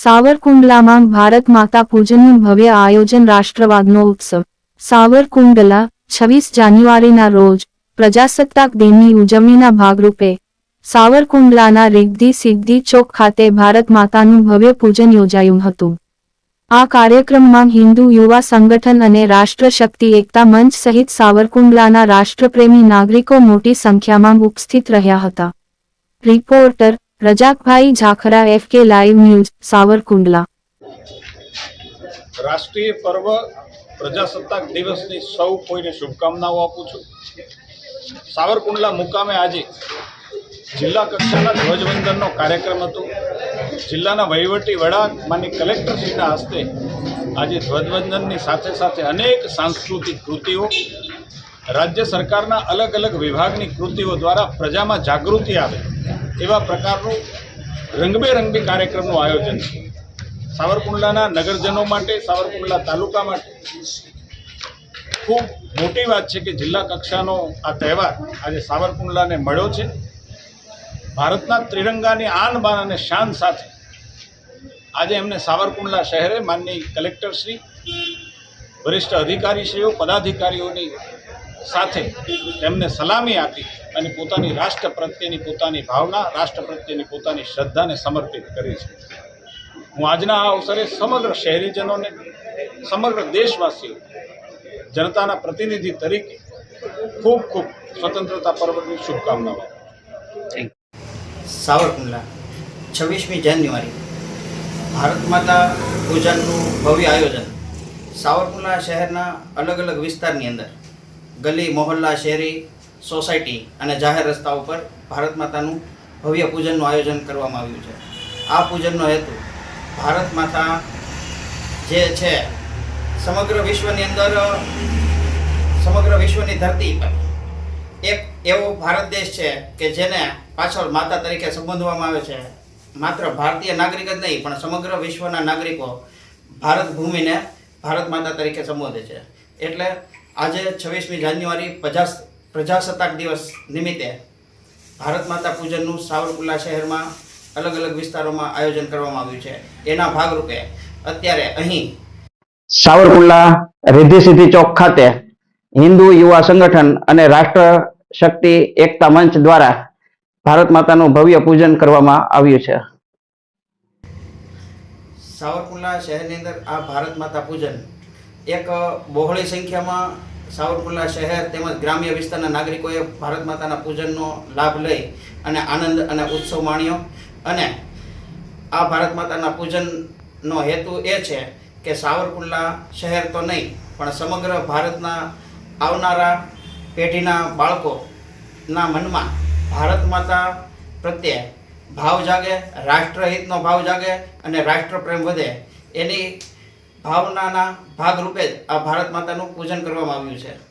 સાવરકુંડલામાં ભારત માતા પૂજનનું ભવ્ય આયોજન રાષ્ટ્રવાદનો ઉત્સવ. સાવરકુંડલા, છવ્વીસ જાન્યુઆરીના રોજ, પ્રજાસત્તાક દિનની ઉજવણીના ભાગરૂપે, સાવરકુંડલાના રિદ્ધિ સિદ્ધિ ચોક ખાતે ભારત માતાનું ભવ્ય પૂજન યોજાયું હતું. આ કાર્યક્રમમાં હિન્દુ યુવા સંગઠન અને રાષ્ટ્ર શક્તિ એકતા મંચ સહિત સાવરકુંડલાના રાષ્ટ્રપ્રેમી નાગરિકો મોટી સંખ્યામાં ઉપસ્થિત રહ્યા હતા. Reporter Razakbhai Jhakhra FK live news Savarkundla. રાષ્ટ્રીય પર્વ પ્રજાસત્તાક દિવસની સૌ કોઈને શુભકામનાઓ આપું છું. સાવરકુંડલા મુકામે આજે જિલ્લા કક્ષાના ધ્વજવંદનનો કાર્યક્રમ હતો. જિલ્લાના વહીવટી વડા માની કલેક્ટરશ્રીના હસ્તે આજે ધ્વજવંદનની સાથે સાથે અનેક સાંસ્કૃતિક કૃતિઓ, રાજ્ય સરકારના અલગ અલગ વિભાગની કૃતિઓ દ્વારા પ્રજામાં જાગૃતિ આવે. એવા પ્રકારનું રંગબેરંગી કાર્યક્રમનું આયોજન સાવરકુંડલાના નગરજનો માટે, સાવરકુંડલા તાલુકા માટે ખૂબ મોટી વાત છે કે જિલ્લા કક્ષાનો આ તહેવાર આજે સાવરકુંડલાને મળ્યો છે. ભારતના ત્રિરંગાની આન બાન અને શાન સાથે આજે એમને સાવરકુંડલા શહેરે માનની કલેક્ટરશ્રી, વરિષ્ઠ અધિકારીશ્રીઓ, પદાધિકારીઓની સાથે તેમને સલામી આપી અને પોતાની રાષ્ટ્ર પ્રત્યેની પોતાની ભાવના રાષ્ટ્ર પ્રત્યેની પોતાની શ્રદ્ધાને સમર્પિત કરી છે. હું આજના આ અવસરે સમગ્ર શહેરીજનોને સમગ્ર દેશવાસીઓ જનતાના પ્રતિનિધિ તરીકે ખૂબ ખૂબ સ્વતંત્રતા પર્વની શુભકામનાઓ સાવરકુંડલા છવ્વીસમી જાન્યુઆરી ભારત માતા પૂજનનું ભવ્ય આયોજન સાવરકુંડલા શહેરના અલગ અલગ વિસ્તારની અંદર ગલી, મોહલ્લા, શેરી, સોસાયટી અને જાહેર રસ્તા ઉપર ભારત માતાનું ભવ્ય પૂજનનું આયોજન કરવામાં આવ્યું છે. આ પૂજનનો હેતુ ભારત માતા જે છે, સમગ્ર વિશ્વની અંદર, સમગ્ર વિશ્વની ધરતી પર એક એવો ભારત દેશ છે કે જેને પાછળ માતા તરીકે સંબોધવામાં આવે છે. માત્ર ભારતીય નાગરિક જ નહીં, પણ સમગ્ર વિશ્વના નાગરિકો ભારત ભૂમિને ભારત માતા તરીકે સંબોધે છે. એટલે આજે છવ્વીસમી જાન્યુઆરી પ્રજા પ્રજાસત્તાક દિવસ નિમિત્તે ભારત માતા પૂજનનું સાવરકુંડલા શહેરમાં અલગ અલગ વિસ્તારોમાં આયોજન કરવામાં આવ્યું છે. એના ભાગરૂપે અત્યારે અહીં સાવરકુંડલા રિદ્ધિ ચોક ખાતે હિન્દુ યુવા સંગઠન અને રાષ્ટ્ર શક્તિ એકતા મંચ દ્વારા ભારત માતાનું ભવ્ય પૂજન કરવામાં આવ્યું છે. સાવરકુંડલા શહેરની અંદર આ ભારત માતા પૂજન એક બહોળી સંખ્યામાં સાવરકુંડલા શહેર તેમજ ગ્રામ્ય વિસ્તારના નાગરિકોએ ભારત માતાના પૂજનનો લાભ લઈ અને આનંદ અને ઉત્સવ માણ્યો. અને આ ભારત માતાના પૂજનનો હેતુ એ છે કે સાવરકુંડલા શહેર તો નહીં, પણ સમગ્ર ભારતના આવનારા પેઢીના બાળકોના મનમાં ભારત માતા પ્રત્યે ભાવ જાગે, રાષ્ટ્રહિતનો ભાવ જાગે અને રાષ્ટ્રપ્રેમ વધે. એની ભાવનાના ભાગરૂપે જ આ ભારત માતાનું પૂજન કરવામાં આવ્યું છે.